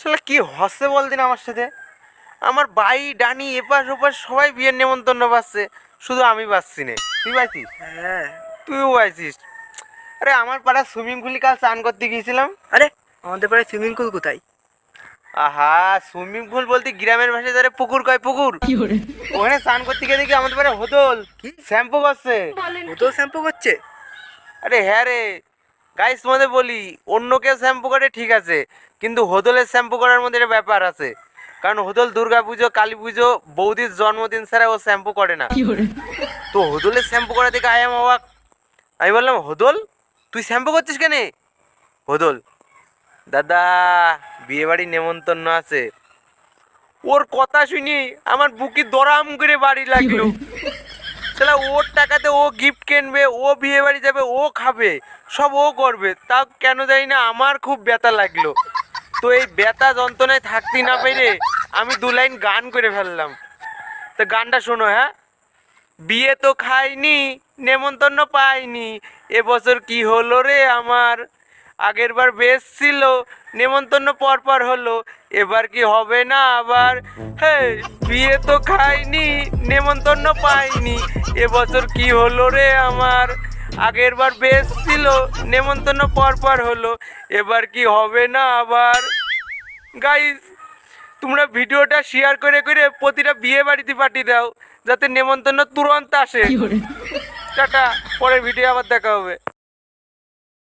আসলে কি হচ্ছে বলদিন আমার সাথে? আমার বাই ডানি এপাশ ওপাশ সবাই বিয়ের নেমন্তন্ন পাচ্ছে। শুধু আমি পাচ্ছি না। তুই পাইছিস? হ্যাঁ। তুইও পাইছিস। আরে আমার পাড়া সুইমিং পুলে কাল স্নান করতে গিয়েছিলাম। আরে আমাদের পাড়ায় সুইমিং পুল কোথায়? আহা সুইমিং পুল বলতে গ্রামের ভাষায় ধরে পুকুর কয় পুকুর। ওখানে স্নান করতে গিয়ে দেখি আমাদের পাড়ে হোদল কি? শ্যাম্পু করছে। তো শ্যাম্পু করছে? আরে হ্যাঁ রে। গাইস তোমাদের বলি অন্য কেউ শ্যাম্পু করে ঠিক আছে। কিন্তু হোদলের শ্যাম্পু করার মধ্যে একটা ব্যাপার আছে। কারণ হোদল দুর্গা পুজো কালী পুজো বৌদির জন্মদিন ছাড়া ও শ্যাম্পু করে না। তো হোদলের শ্যাম্পু করা দেখে আয়াম অবাক। আমি বললাম হোদল তুই শ্যাম্পু করছিস কেন? হোদল দাদা বিয়ে বাড়ি নেমন্তন্ন আছে। ওর কথা শুনি আমার বুকি দরাম করে বাড়ি লাগল। তাহলে ওর টাকাতে ও গিফট কিনবে, ও বিয়ে বাড়ি যাবে, ও খাবে, সব ও করবে। তা কেন জানি না আমার খুব ব্যথা লাগল। তো এই ব্যথা যন্ত্রণায় থাকতে না পেরে আমি দু লাইন গান করে ফেললাম। তো গানটা শোনো হ্যাঁ? বিয়ে তো খাইনি, নেমন্তন্ন পাইনি, এবছর কি হলো রে আমার? আগের বার বেশ ছিল, নেমন্তন্ন পর পর হলো এবার কি হবে না আবার? হ্যাঁ বিয়ে তো খাইনি নেমন্তন্ন পাইনি। এবছর কি হলো রে আমার? আগের বার বেশ ছিল নেমন্তন্ন পর পর হলো। এবার কি হবে না আবার? গাইস তোমরা ভিডিওটা শেয়ার করে করে প্রতিটা বিয়ে বাড়িতে পাঠিয়ে দাও যাতে নেমন্তন্ন তুরন্ত আসে। টাটা পরের ভিডিও আবার দেখা হবে।